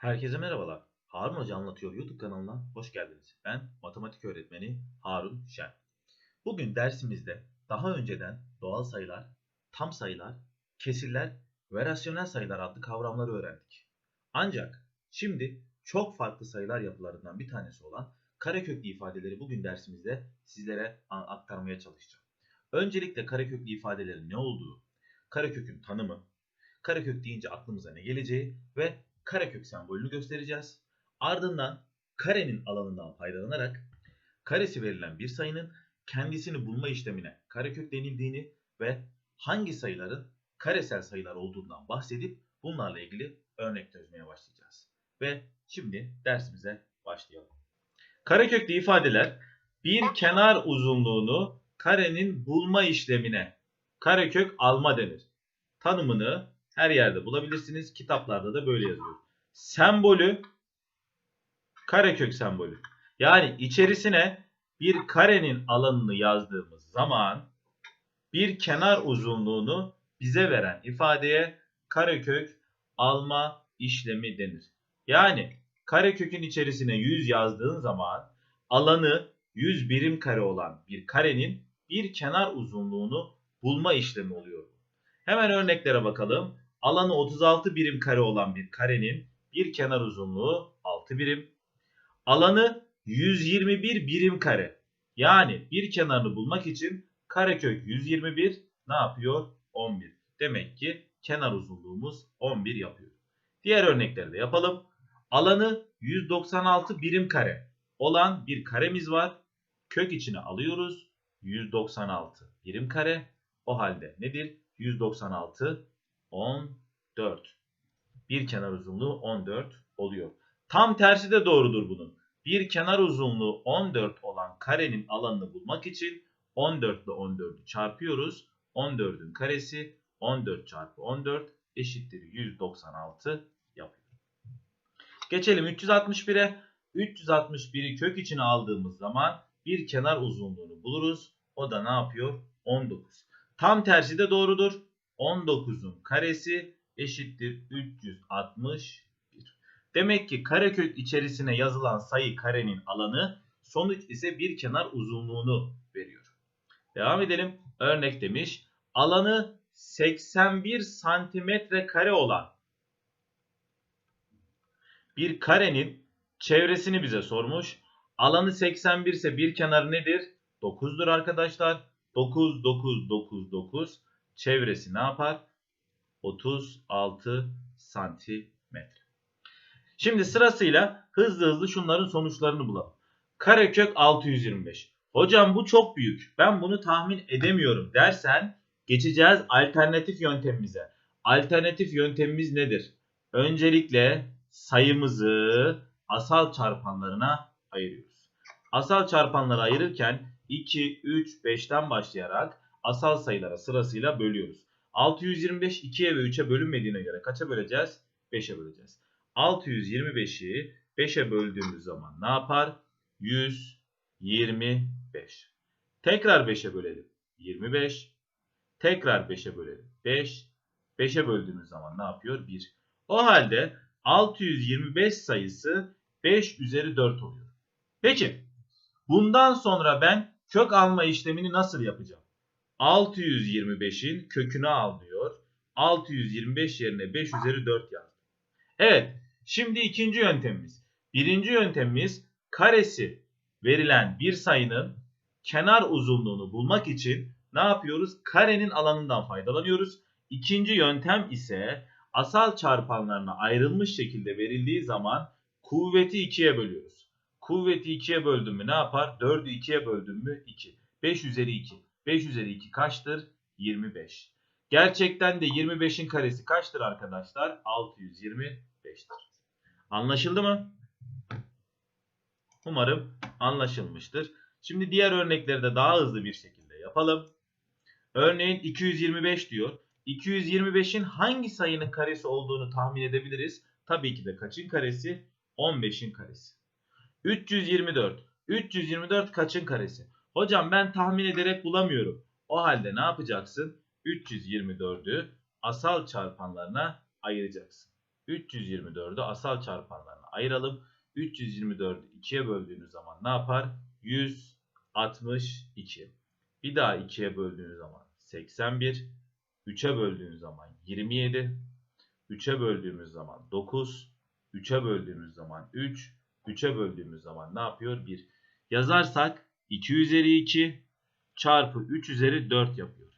Herkese merhabalar. Harun Hoca Anlatıyor YouTube kanalına hoş geldiniz. Ben matematik öğretmeni Harun Şen. Bugün dersimizde daha önceden doğal sayılar, tam sayılar, kesirler ve rasyonel sayılar adlı kavramları öğrendik. Ancak şimdi çok farklı sayılar yapılarından bir tanesi olan kareköklü ifadeleri bugün dersimizde sizlere aktarmaya çalışacağım. Öncelikle kareköklü ifadelerin ne olduğu, karekökün tanımı, karekök deyince aklımıza ne geleceği ve karekök sembolünü göstereceğiz. Ardından karenin alanından faydalanarak karesi verilen bir sayının kendisini bulma işlemine karekök denildiğini ve hangi sayıların karesel sayılar olduğundan bahsedip bunlarla ilgili örnek çözmeye başlayacağız. Ve şimdi dersimize başlayalım. Kareköklü ifadeler bir kenar uzunluğunu karenin bulma işlemine karekök alma denir. Tanımını her yerde bulabilirsiniz. Kitaplarda da böyle yazıyor. Sembolü karekök sembolü. Yani içerisine bir karenin alanını yazdığımız zaman bir kenar uzunluğunu bize veren ifadeye karekök alma işlemi denir. Yani karekökün içerisine 100 yazdığın zaman alanı 100 birim kare olan bir karenin bir kenar uzunluğunu bulma işlemi oluyor. Hemen örneklere bakalım. Alanı 36 birim kare olan bir karenin bir kenar uzunluğu 6 birim. Alanı 121 birim kare. Yani bir kenarını bulmak için karekök 121 ne yapıyor? 11. Demek ki kenar uzunluğumuz 11 yapıyor. Diğer örnekleri de yapalım. Alanı 196 birim kare olan bir karemiz var. Kök içine alıyoruz. 196 birim kare. O halde nedir? 196 14. Bir kenar uzunluğu 14 oluyor. Tam tersi de doğrudur bunun. Bir kenar uzunluğu 14 olan karenin alanını bulmak için 14 ile 14'ü çarpıyoruz. 14'ün karesi 14 çarpı 14 eşittir 196 yapıyor. Geçelim 361'e. 361'i kök içine aldığımız zaman bir kenar uzunluğunu buluruz. O da ne yapıyor? 19. Tam tersi de doğrudur. 19'un karesi eşittir 361. Demek ki karekök içerisine yazılan sayı karenin alanı sonuç ise bir kenar uzunluğunu veriyor. Devam edelim. Örnek demiş. Alanı 81 santimetre kare olan bir karenin çevresini bize sormuş. Alanı 81 ise bir kenar nedir? 9'dur arkadaşlar. 9, 9, 9, 9. Çevresi ne yapar? 36 santimetre. Şimdi sırasıyla hızlı hızlı şunların sonuçlarını bulalım. Karekök 625. Hocam bu çok büyük. Ben bunu tahmin edemiyorum dersen geçeceğiz alternatif yöntemimize. Alternatif yöntemimiz nedir? Öncelikle sayımızı asal çarpanlarına ayırıyoruz. Asal çarpanları ayırırken 2, 3, 5'ten başlayarak asal sayılara sırasıyla bölüyoruz. 625 2'ye ve 3'e bölünmediğine göre kaça böleceğiz? 5'e böleceğiz. 625'i 5'e böldüğümüz zaman ne yapar? 125. Tekrar 5'e bölelim. 25. Tekrar 5'e bölelim. 5. 5'e böldüğümüz zaman ne yapıyor? 1. O halde 625 sayısı 5 üzeri 4 oluyor. Peki bundan sonra ben kök alma işlemini nasıl yapacağım? 625'in kökünü al diyor. 625 yerine 5 üzeri 4 yazdım. Evet. Şimdi ikinci yöntemimiz. Birinci yöntemimiz karesi verilen bir sayının kenar uzunluğunu bulmak için ne yapıyoruz? Karenin alanından faydalanıyoruz. İkinci yöntem ise asal çarpanlarına ayrılmış şekilde verildiği zaman kuvveti 2'ye bölüyoruz. Kuvveti 2'ye böldüm mü ne yapar? 4'ü 2'ye böldüm mü 2. 5 üzeri 2. 5 üzeri 2 kaçtır? 25. Gerçekten de 25'in karesi kaçtır arkadaşlar? 625'tir. Anlaşıldı mı? Umarım anlaşılmıştır. Şimdi diğer örnekleri de daha hızlı bir şekilde yapalım. Örneğin 225 diyor. 225'in hangi sayının karesi olduğunu tahmin edebiliriz. Tabii ki de kaçın karesi? 15'in karesi. 324. 324 kaçın karesi? Hocam ben tahmin ederek bulamıyorum. O halde ne yapacaksın? 324'ü asal çarpanlarına ayıracaksın. 324'ü asal çarpanlarına ayıralım. 324'ü 2'ye böldüğünüz zaman ne yapar? 162. Bir daha 2'ye böldüğünüz zaman 81. 3'e böldüğünüz zaman 27. 3'e böldüğümüz zaman 9. 3'e böldüğümüz zaman 3. 3'e böldüğümüz zaman ne yapıyor? 1. Yazarsak 2 üzeri 2 çarpı 3 üzeri 4 yapıyor.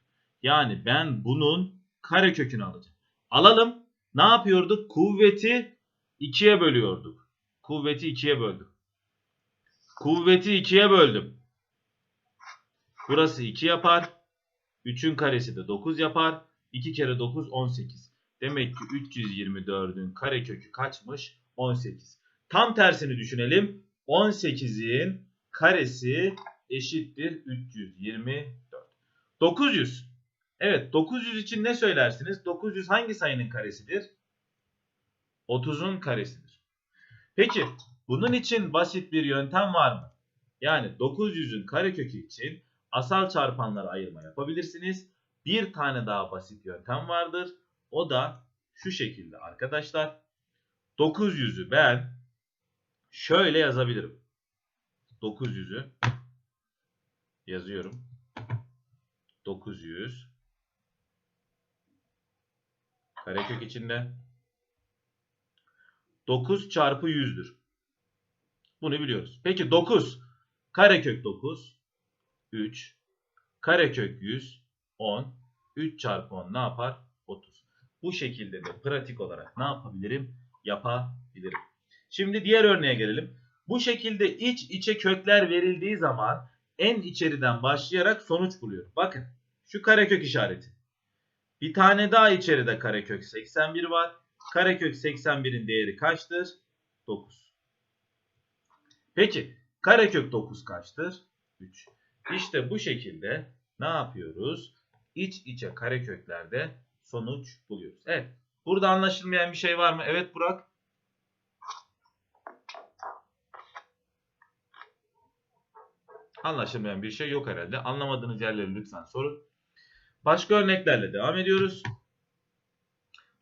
Yani ben bunun karekökünü alacağım. Alalım. Ne yapıyorduk? Kuvveti 2'ye bölüyorduk. Kuvveti 2'ye böldüm. Kuvveti 2'ye böldüm. Burası 2 yapar. 3'ün karesi de 9 yapar. 2 kere 9 18. Demek ki 324'ün karekökü kaçmış? 18. Tam tersini düşünelim. 18'in karesi eşittir 324. 900. Evet 900 için ne söylersiniz? 900 hangi sayının karesidir? 30'un karesidir. Peki bunun için basit bir yöntem var mı? Yani 900'ün karekökü için asal çarpanlara ayırma yapabilirsiniz. Bir tane daha basit yöntem vardır. O da şu şekilde arkadaşlar. 900'ü ben şöyle yazabilirim. 900'ü yazıyorum. 900 karekök içinde 9 çarpı 100'dür. Bunu biliyoruz. Peki 9 karekök 9 3 karekök 100 10 3 çarpı 10 ne yapar? 30. Bu şekilde de pratik olarak ne yapabilirim? Yapabilirim. Şimdi diğer örneğe gelelim. Bu şekilde iç içe kökler verildiği zaman en içeriden başlayarak sonuç buluyorum. Bakın şu karekök işareti. Bir tane daha içeride karekök 81 var. Karekök 81'in değeri kaçtır? 9. Peki karekök 9 kaçtır? 3. İşte bu şekilde ne yapıyoruz? İç içe kareköklerde sonuç buluyoruz. Evet. Burada anlaşılmayan bir şey var mı? Evet Burak. Anlaşılmayan bir şey yok herhalde. Anlamadığınız yerleri lütfen sorun. Başka örneklerle devam ediyoruz.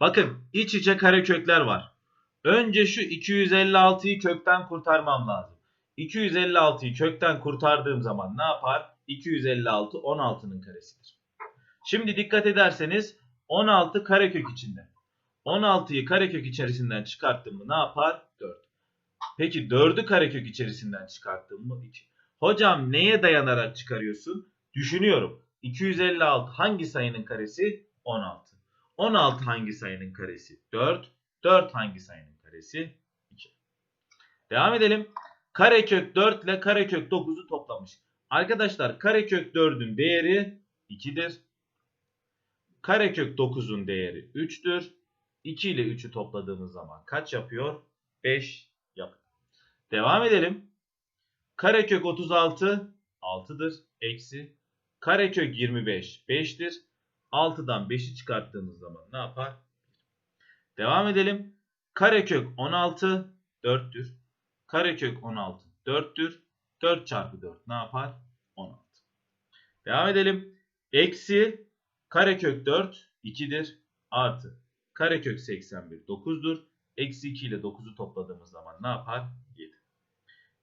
Bakın iç içe karekökler var. Önce şu 256'yı kökten kurtarmam lazım. 256'yı kökten kurtardığım zaman ne yapar? 256 16'nın karesidir. Şimdi dikkat ederseniz 16 karekök içinde. 16'yı karekök içerisinden çıkarttım mı ne yapar? 4. Peki 4'ü karekök içerisinden çıkarttım mı? 2. Hocam neye dayanarak çıkarıyorsun? Düşünüyorum. 256 hangi sayının karesi? 16. 16 hangi sayının karesi? 4. 4 hangi sayının karesi? 2. Devam edelim. Karekök 4 ile karekök 9'u toplamış. Arkadaşlar karekök 4'ün değeri 2'dir. Karekök 9'un değeri 3'tür. 2 ile 3'ü topladığımız zaman kaç yapıyor? 5 yapıyor. Devam edelim. Karekök 36 6'dır. Eksi. Karekök 25 5'tir. 6'dan 5'i çıkarttığımız zaman ne yapar? Devam edelim. Karekök 16 4'tür. Karekök 16 4'tür. 4 çarpı 4 ne yapar? 16. Devam edelim. Eksi karekök 4 2'dir. Artı karekök 81 9'dur. Eksi 2 ile 9'u topladığımız zaman ne yapar? 7.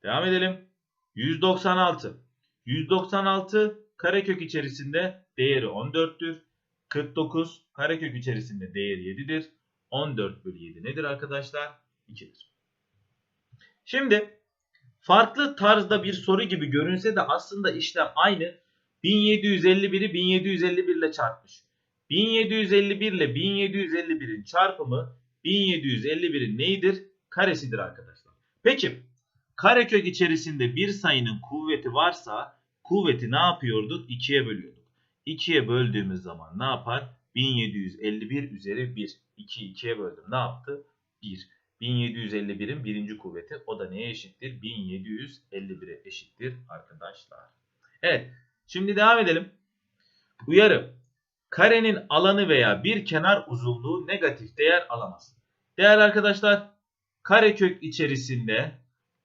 Devam edelim. 196. 196 karekök içerisinde değeri 14'tür. 49 karekök içerisinde değeri 7'dir. 14 bölü 7 nedir arkadaşlar? 2'dir. Şimdi farklı tarzda bir soru gibi görünse de aslında işlem aynı. 1751'i 1751 ile çarpmış. 1751 ile 1751'in çarpımı 1751'in neyidir? Karesidir arkadaşlar. Peki karekök içerisinde bir sayının kuvveti varsa kuvveti ne yapıyorduk? 2'ye bölüyorduk. 2'ye böldüğümüz zaman ne yapar? 1751 üzeri 1. 2'yi 2'ye böldüm. Ne yaptı? 1. 1751'in birinci kuvveti. O da neye eşittir? 1751'e eşittir arkadaşlar. Evet. Şimdi devam edelim. Uyarı. Karenin alanı veya bir kenar uzunluğu negatif değer alamaz. Değerli arkadaşlar, karekök içerisinde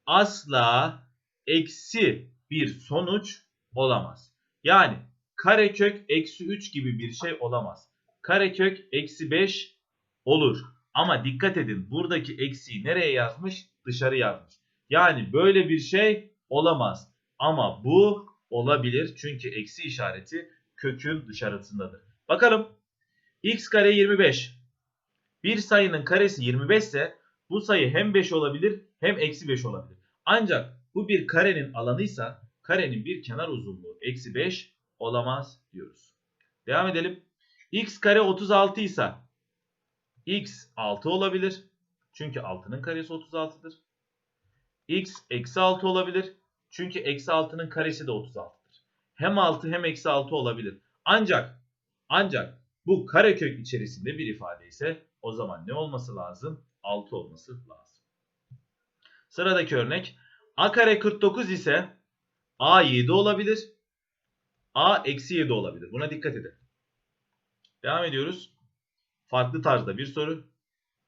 asla eksi bir sonuç olamaz. Yani karekök eksi 3 gibi bir şey olamaz. Karekök eksi 5 olur. Ama dikkat edin buradaki eksiği nereye yazmış? Dışarı yazmış. Yani böyle bir şey olamaz. Ama bu olabilir. Çünkü eksi işareti kökün dışarısındadır. Bakalım. x kare 25. Bir sayının karesi 25 ise bu sayı hem 5 olabilir hem eksi 5 olabilir. Ancak bu bir karenin alanıysa karenin bir kenar uzunluğu eksi 5 olamaz diyoruz. Devam edelim. x kare 36 ise x 6 olabilir. Çünkü 6'nın karesi 36'dır. x eksi 6 olabilir. Çünkü eksi 6'nın karesi de 36'dır. Hem 6 hem eksi 6 olabilir. Ancak ancak bu karekök içerisinde bir ifade ise o zaman ne olması lazım? 6 olması lazım. Sıradaki örnek a kare 49 ise a 7 olabilir. a eksi 7 olabilir. Buna dikkat edin. Devam ediyoruz. Farklı tarzda bir soru.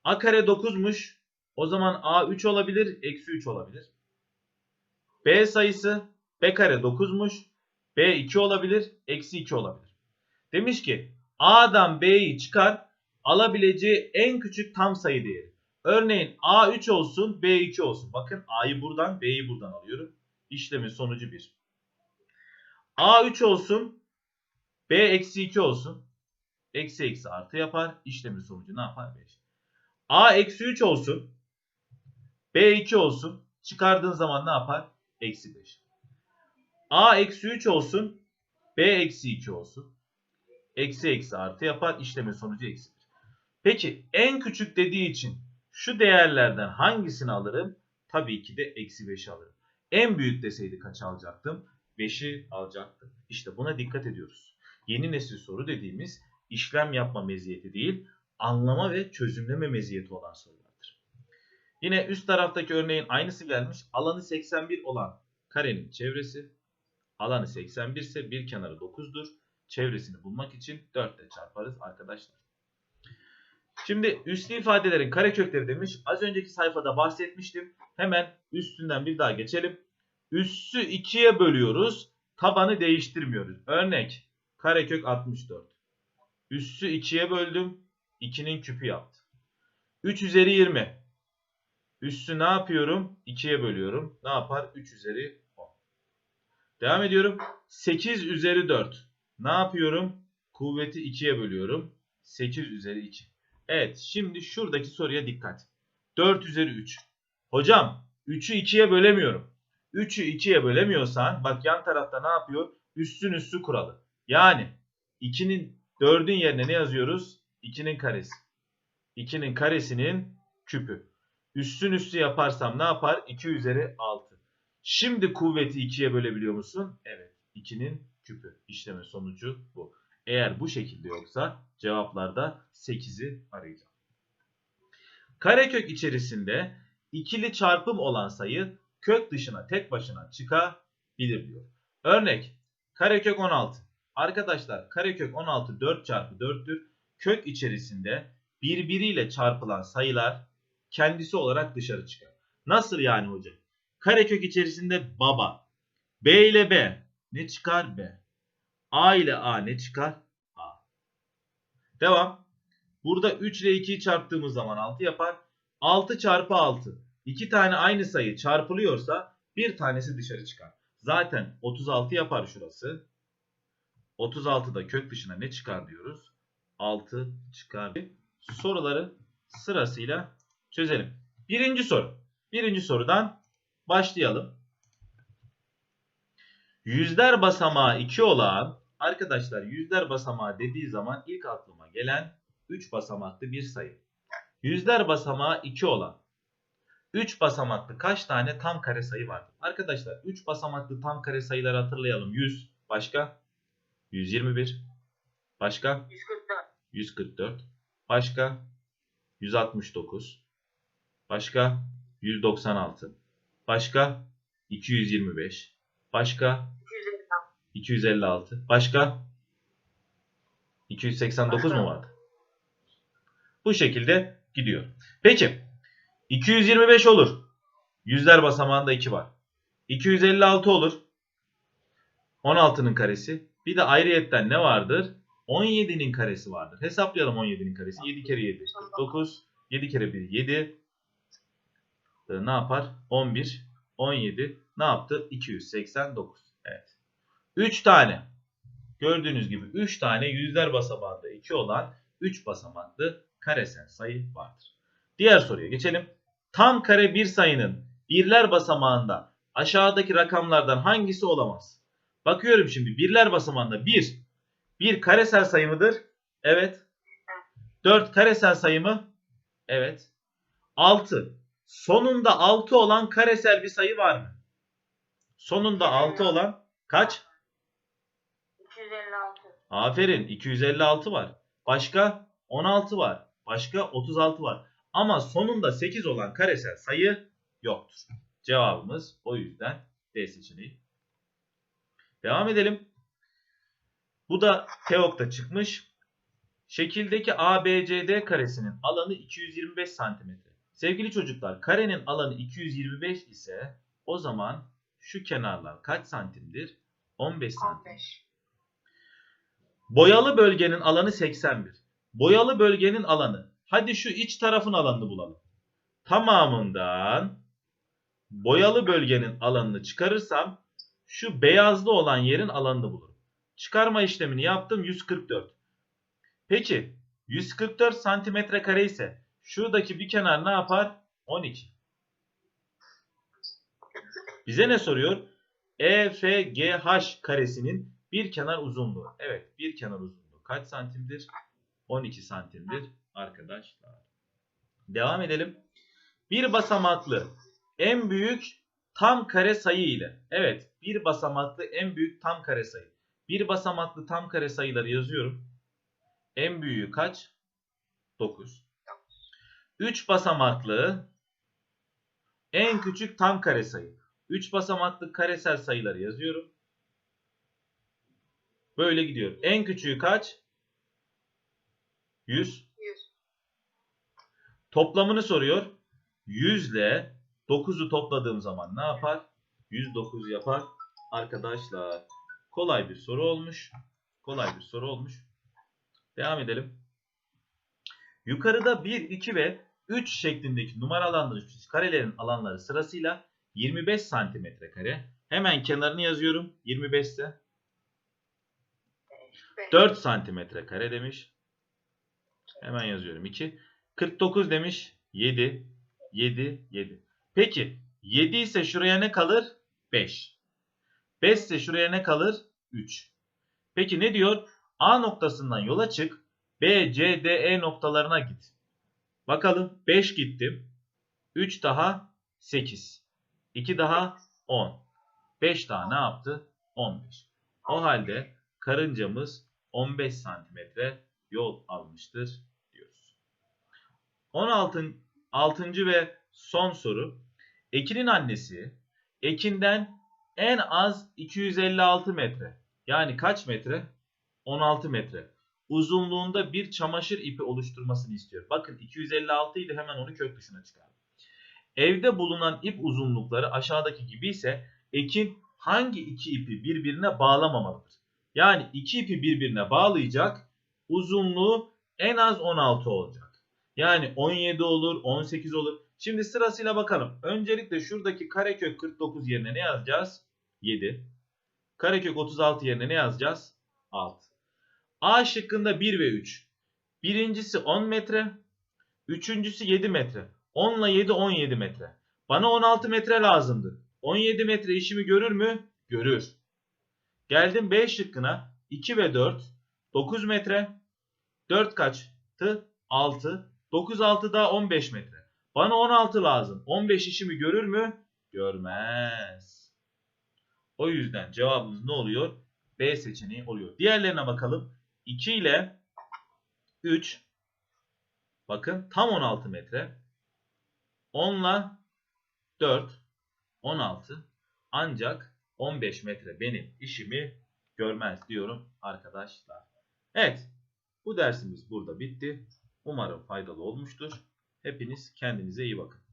a kare 9'muş. O zaman a 3 olabilir. Eksi 3 olabilir. b sayısı b kare 9'muş. b 2 olabilir. Eksi 2 olabilir. Demiş ki a'dan b'yi çıkar alabileceği en küçük tam sayı değeri. Örneğin A 3 olsun, B 2 olsun. Bakın A'yı buradan, B'yi buradan alıyorum. İşlemin sonucu 1. A 3 olsun, B eksi 2 olsun. Eksi eksi artı yapar. İşlemin sonucu ne yapar? 5. A eksi 3 olsun, B 2 olsun. Çıkardığın zaman ne yapar? Eksi 5. A eksi 3 olsun, B eksi 2 olsun. Eksi eksi artı yapar. İşlemin sonucu eksi 1. Peki en küçük dediği için şu değerlerden hangisini alırım? Tabii ki de eksi 5'i alırım. En büyük deseydi kaç alacaktım? 5'i alacaktım. İşte buna dikkat ediyoruz. Yeni nesil soru dediğimiz işlem yapma meziyeti değil, anlama ve çözümleme meziyeti olan sorulardır. Yine üst taraftaki örneğin aynısı gelmiş. Alanı 81 olan karenin çevresi. Alanı 81 ise bir kenarı 9'dur. Çevresini bulmak için 4 ile çarparız arkadaşlar. Şimdi üslü ifadelerin karekökleri demiş. Az önceki sayfada bahsetmiştim. Hemen üstünden bir daha geçelim. Üssü 2'ye bölüyoruz. Tabanı değiştirmiyoruz. Örnek karekök 64. Üssü 2'ye böldüm. 2'nin küpü yaptı. 3 üzeri 20. Üssü ne yapıyorum? 2'ye bölüyorum. Ne yapar? 3 üzeri 10. Devam ediyorum. 8 üzeri 4. Ne yapıyorum? Kuvveti 2'ye bölüyorum. 8 üzeri 2. Evet şimdi şuradaki soruya dikkat. 4 üzeri 3. Hocam 3'ü 2'ye bölemiyorum. 3'ü 2'ye bölemiyorsan bak yan tarafta ne yapıyor? Üstün üstü kuralı. Yani 2'nin 4'ün yerine ne yazıyoruz? 2'nin karesi. 2'nin karesinin küpü. Üstün üstü yaparsam ne yapar? 2 üzeri 6. Şimdi kuvveti 2'ye bölebiliyor musun? Evet. 2'nin küpü. İşleme sonucu bu. Eğer bu şekilde yoksa cevaplarda 8'i arayacağım. Karekök içerisinde ikili çarpım olan sayı kök dışına tek başına çıkabilir diyor. Örnek karekök 16. Arkadaşlar karekök 16 4 çarpı 4'tür. Kök içerisinde birbiriyle çarpılan sayılar kendisi olarak dışarı çıkar. Nasıl yani hocam? Karekök içerisinde baba. B ile B ne çıkar? B. A ile A ne çıkar? A. Devam. Burada 3 ile 2'yi çarptığımız zaman 6 yapar. 6 çarpı 6. 2 tane aynı sayı çarpılıyorsa bir tanesi dışarı çıkar. Zaten 36 yapar şurası. 36'da kök dışına ne çıkar diyoruz? 6 çıkar. Soruları sırasıyla çözelim. Birinci soru. Birinci sorudan başlayalım. Yüzler basamağı 2 olan arkadaşlar yüzler basamağı dediği zaman ilk aklıma gelen 3 basamaklı bir sayı. Yüzler basamağı 2 olan. 3 basamaklı kaç tane tam kare sayı var? Arkadaşlar 3 basamaklı tam kare sayıları hatırlayalım. 100 başka? 121 başka? 144, 144 başka? 169 başka? 196 başka? 225 başka 256, 256 başka 289 mu vardı? Bu şekilde gidiyor. Peki 225 olur. Yüzler basamağında 2 var. 256 olur. 16'nın karesi. Bir de ayrıyetten ne vardır? 17'nin karesi vardır. Hesaplayalım 17'nin karesi. 7 kere 7 49. 7 kere 1 7. Ne yapar? 11. 17. Ne yaptı? 289. Evet. 3 tane. Gördüğünüz gibi 3 tane yüzler basamağında 2 olan 3 basamaklı karesel sayı vardır. Diğer soruya geçelim. Tam kare bir sayının birler basamağında aşağıdaki rakamlardan hangisi olamaz? Bakıyorum şimdi birler basamağında 1. 1 karesel sayı mıdır? Evet. 4 karesel sayı mı? Evet. 6. Sonunda 6 olan karesel bir sayı var mı? Sonunda 6 olan kaç? 256. Aferin 256 var. Başka 16 var. Başka 36 var. Ama sonunda 8 olan karesel sayı yoktur. Cevabımız o yüzden D seçeneği. Devam edelim. Bu da TEOK'ta çıkmış. Şekildeki ABCD karesinin alanı 225 cm. Sevgili çocuklar karenin alanı 225 ise o zaman şu kenarlar kaç santimdir? 15 santim. 15. Boyalı bölgenin alanı 81. Boyalı bölgenin alanı. Hadi şu iç tarafın alanını bulalım. Tamamından boyalı bölgenin alanını çıkarırsam şu beyazlı olan yerin alanını bulurum. Çıkarma işlemini yaptım 144. Peki 144 santimetre kare ise şuradaki bir kenar ne yapar? 12. Bize ne soruyor? EFGH karesinin bir kenar uzunluğu. Evet bir kenar uzunluğu kaç santimdir? 12 santimdir arkadaşlar. Devam edelim. Bir basamaklı en büyük tam kare sayı ile. Evet bir basamaklı en büyük tam kare sayı. Bir basamaklı tam kare sayıları yazıyorum. En büyüğü kaç? 9. 3 basamaklı en küçük tam kare sayı. 3 basamaklı karesel sayıları yazıyorum. Böyle gidiyor. En küçüğü kaç? 100. 100. Toplamını soruyor. 100 ile 9'u topladığım zaman ne yapar? 109 yapar. Arkadaşlar kolay bir soru olmuş. Kolay bir soru olmuş. Devam edelim. Yukarıda 1, 2 ve 3 şeklindeki numaralandırılmış karelerin alanları sırasıyla 25 santimetre kare. Hemen kenarını yazıyorum. 25 ise 5. 4 santimetre kare demiş. Hemen yazıyorum 2. 49 demiş. 7. 7. 7. Peki 7 ise şuraya ne kalır? 5. 5 ise şuraya ne kalır? 3. Peki ne diyor? A noktasından yola çık. B, C, D, E noktalarına git. Bakalım 5 gittim. 3 daha 8. 2 daha 10. 5 daha ne yaptı? 15. O halde karıncamız 15 santimetre yol almıştır diyoruz. 16. 6. ve son soru. Ekin'in annesi Ekin'den en az 256 metre yani kaç metre? 16 metre. Uzunluğunda bir çamaşır ipi oluşturmasını istiyor. Bakın 256 idi hemen onu kök dışına çıkardım. Evde bulunan ip uzunlukları aşağıdaki gibi ise Ekin hangi iki ipi birbirine bağlamamalıdır? Yani iki ipi birbirine bağlayacak. Uzunluğu en az 16 olacak. Yani 17 olur, 18 olur. Şimdi sırasıyla bakalım. Öncelikle şuradaki karekök 49 yerine ne yazacağız? 7. Karekök 36 yerine ne yazacağız? 6. A şıkkında 1 ve 3. Birincisi 10 metre. Üçüncüsü 7 metre. 10 ile 7 17 metre. Bana 16 metre lazımdı. 17 metre işimi görür mü? Görür. Geldim B şıkkına 2 ve 4. 9 metre. 4 kaçtı? 6. 9 6 daha 15 metre. Bana 16 lazım. 15 işimi görür mü? Görmez. O yüzden cevabımız ne oluyor? B seçeneği oluyor. Diğerlerine bakalım. 2 ile 3 bakın tam 16 metre. 10 ile 4 16 ancak 15 metre benim işimi görmez diyorum arkadaşlar. Evet bu dersimiz burada bitti. Umarım faydalı olmuştur. Hepiniz kendinize iyi bakın.